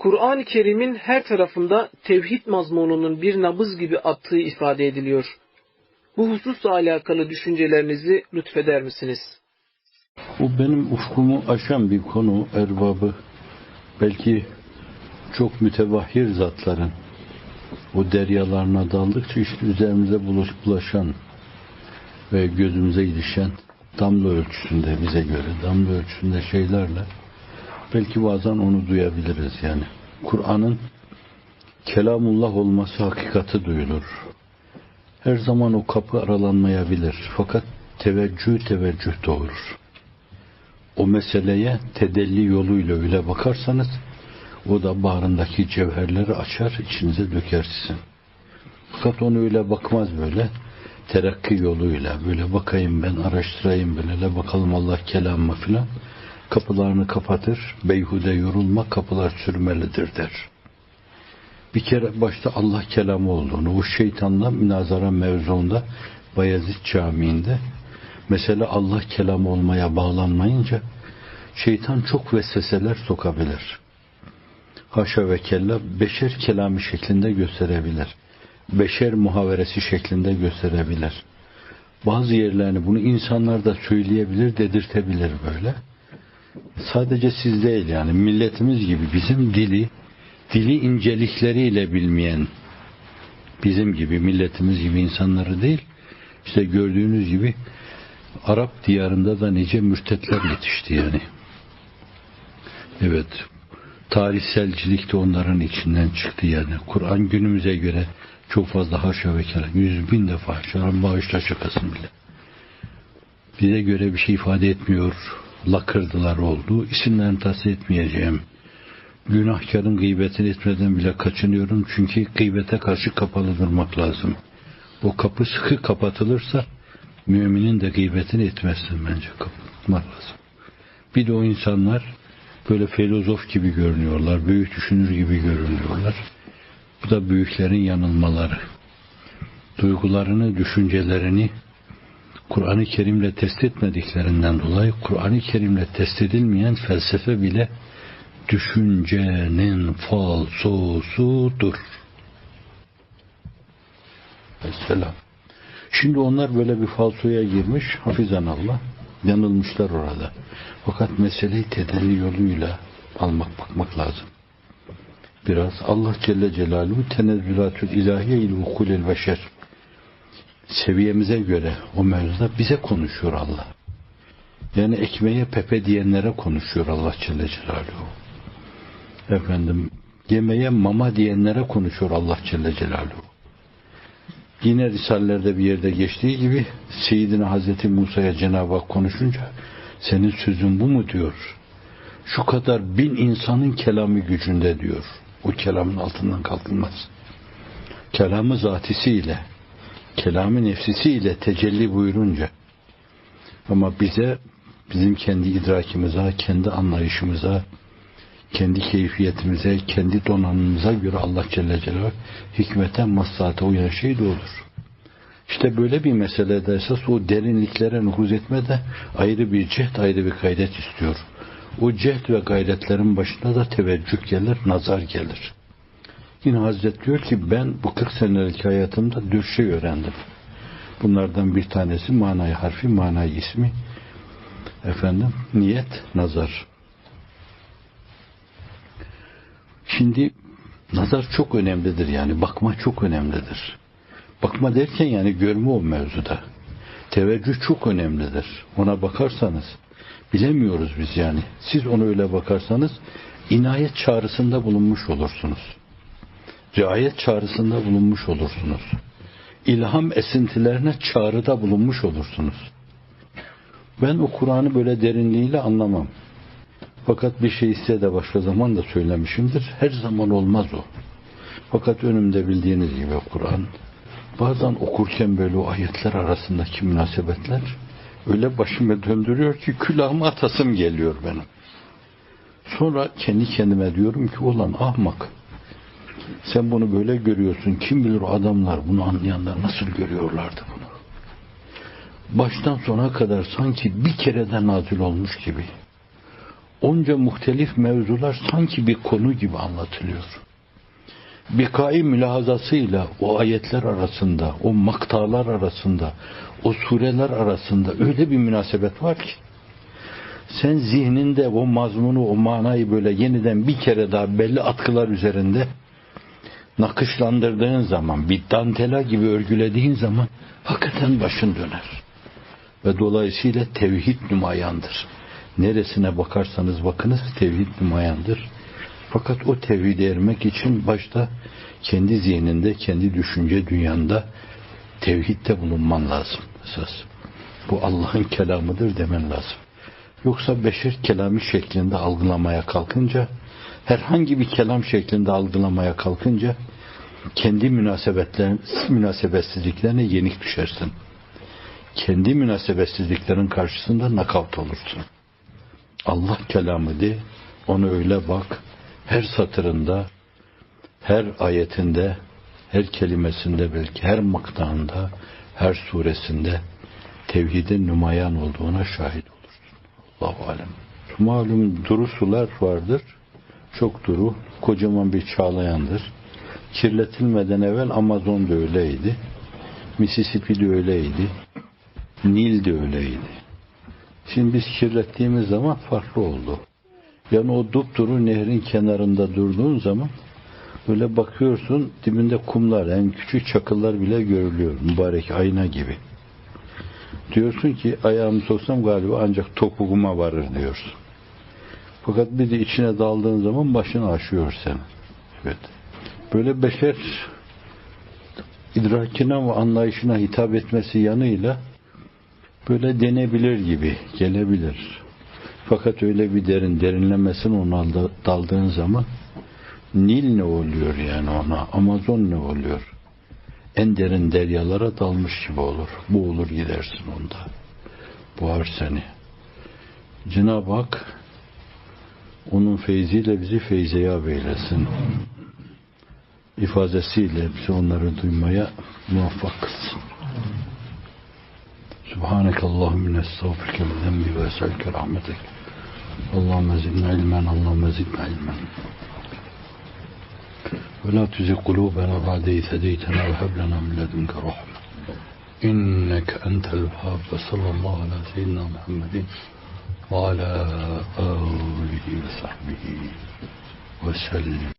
Kur'an-ı Kerim'in her tarafında tevhid mazmununun bir nabız gibi attığı ifade ediliyor. Bu hususla alakalı düşüncelerinizi lütfeder misiniz? Bu benim ufkumu aşan bir konu erbabı. Belki çok mütevahhir zatların o deryalarına daldıkça işte üzerimize bulaşan ve gözümüze ilişen damla ölçüsünde bize göre damla ölçüsünde şeylerle belki bazen onu duyabiliriz yani. Kur'an'ın kelamullah olması hakikati duyulur. Her zaman o kapı aralanmayabilir. Fakat teveccüh teveccüh doğurur. O meseleye tedelli yoluyla öyle bakarsanız o da bağrındaki cevherleri açar, içinize döker sizin. Fakat onu öyle bakmaz böyle. Terakki yoluyla böyle bakayım ben araştırayım böyle bakalım Allah kelamı filan kapılarını kapatır beyhude yorulma kapılar sürmelidir der. Bir kere başta Allah kelamı olduğunu o şeytanla münazara mevzuunda Bayezid Camii'nde mesela Allah kelamı olmaya bağlanmayınca şeytan çok vesveseler sokabilir. Haşa ve kella beşer kelamı şeklinde gösterebilir. Beşer muhaveresi şeklinde gösterebilir. Bazı yerlerini bunu insanlar da söyleyebilir, dedirtebilir böyle. Sadece siz değil yani milletimiz gibi bizim dili, dili incelikleriyle bilmeyen bizim gibi milletimiz gibi insanları değil, işte gördüğünüz gibi Arap diyarında da nice mürtetler yetişti yani. Evet, tarihselcilik de onların içinden çıktı yani. Kur'an günümüze göre çok fazla haşa ve kelam. Yüz bin defa şaran bağışla şakasın bile. Bize göre bir şey ifade etmiyor. Lakırdılar oldu. İsimlerini tahsil etmeyeceğim. Günahkarın gıybetini etmeden bile kaçınıyorum. Çünkü gıybete karşı kapalı durmak lazım. O kapı sıkı kapatılırsa müminin de gıybetini etmezsin bence kapatmak lazım. Bir de o insanlar böyle filozof gibi görünüyorlar, büyük düşünür gibi görünüyorlar. Bu da büyüklerin yanılmaları. Duygularını, düşüncelerini Kur'an-ı Kerim'le test etmediklerinden dolayı Kur'an-ı Kerim'le test edilmeyen felsefe bile düşüncenin falsosudur. Mesela. Şimdi onlar böyle bir falsoya girmiş, hafizan Allah, yanılmışlar orada. Fakat meseleyi tedelli yoluyla almak bakmak lazım. Biraz Allah Celle Celaluhu tenezzülatül ilahiye il ukulel beşer seviyemize göre o mevzuda bize konuşuyor Allah. Yani ekmeğe pepe diyenlere konuşuyor Allah Celle Celaluhu. Efendim yemeğe mama diyenlere konuşuyor Allah Celle Celaluhu. Yine Risalelerde bir yerde geçtiği gibi Seyyidina Hazreti Musa'ya Cenab-ı Hak konuşunca senin sözün bu mu diyor. Şu kadar bin insanın kelamı gücünde diyor. O kelamın altından kalkılmaz. Kelamı zatisiyle, kelamı nefsisiyle tecelli buyurunca ama bize bizim kendi idrakimize, kendi anlayışımıza, kendi keyfiyetimize, kendi donanımımıza göre Allah Celle Celaluhu hikmete, maslahata uyan şey olur. İşte böyle bir meselede esas o derinliklere nüfuz etme de ayrı bir cehd, ayrı bir gayret istiyor. O cehd ve gayretlerin başında da teveccüh gelir, nazar gelir. Yine Hazret diyor ki ben bu 40 senelik hayatımda dört şey öğrendim. Bunlardan bir tanesi manayı harfi, manayı ismi. Efendim niyet, nazar. Şimdi nazar çok önemlidir yani. Bakma çok önemlidir. Bakma derken yani görme o mevzuda. Teveccüh çok önemlidir. Ona bakarsanız bilemiyoruz biz yani. Siz onu öyle bakarsanız inayet çağrısında bulunmuş olursunuz. Riayet çağrısında bulunmuş olursunuz. İlham esintilerine çağrıda bulunmuş olursunuz. Ben o Kur'an'ı böyle derinliğiyle anlamam. Fakat bir şey ise de başka zaman da söylemişimdir. Her zaman olmaz o. Fakat önümde bildiğiniz gibi Kur'an bazen okurken böyle o ayetler arasındaki münasebetler öyle başıma döndürüyor ki külahıma atasım geliyor benim. Sonra kendi kendime diyorum ki olan ahmak sen bunu böyle görüyorsun. Kim bilir o adamlar bunu anlayanlar nasıl görüyorlardı bunu. Baştan sona kadar sanki bir kereden nazil olmuş gibi onca muhtelif mevzular sanki bir konu gibi anlatılıyor. Bikai mülahazasıyla o ayetler arasında, o maktalar arasında, o sureler arasında öyle bir münasebet var ki sen zihninde o mazmunu, o manayı böyle yeniden bir kere daha belli atkılar üzerinde nakışlandırdığın zaman, bir dantela gibi örgülediğin zaman hakikaten başın döner. Ve dolayısıyla tevhid numayandır. Neresine bakarsanız bakınız tevhid numayandır. Fakat o tevhide ermek için başta kendi zihninde, kendi düşünce dünyanda tevhidde bulunman lazım esas. Bu Allah'ın kelamıdır demen lazım. Yoksa beşer kelamı şeklinde algılamaya kalkınca, herhangi bir kelam şeklinde algılamaya kalkınca kendi münasebetsizliklerine yenik düşersin. Kendi münasebetsizliklerin karşısında nakavt olursun. Allah kelamı de, onu öyle bak, her satırında, her ayetinde, her kelimesinde belki her maktağında, her suresinde tevhidin numayan olduğuna şahit olursun. Allahu alem. Malum duru sular vardır. Çok duru, kocaman bir çağlayandır. Kirletilmeden evvel Amazon da öyleydi. Mississippi de öyleydi. Nil de öyleydi. Şimdi biz kirlettiğimiz zaman farklı oldu. Yani o dupduru nehrin kenarında durduğun zaman böyle bakıyorsun dibinde kumlar en küçük çakıllar bile görülüyor. Mübarek ayna gibi. Diyorsun ki ayağımı soksam galiba ancak topuğuma varır diyorsun. Fakat bir de içine daldığın zaman başını aşıyor sen. Evet. Böyle beşer idrakine ve anlayışına hitap etmesi yanıyla böyle denebilir gibi gelebilir. Fakat öyle bir derin derinlemesin ona daldığın zaman Nil ne oluyor yani ona? Amazon ne oluyor? En derin deryalara dalmış gibi olur. Boğulur gidersin onda. Boğar seni. Cenab-ı Hak onun feyziyle bizi feyzeyab eylesin. İfadesiyle bizi onları duymaya muvaffak kılsın. Subhaneke Allahümme nestağfirke min zemmi ve eselke rahmetek. Allahümme zidna ilmen, Allahümme zidna ilmen. Ve la tüzi kulubena ba'de izhedeytena ve heblena min ledunke rahme. İnneke entel vehhab ve sallallahu ala seyyidina Muhammedin. وعلى آله وصحبه وسلم.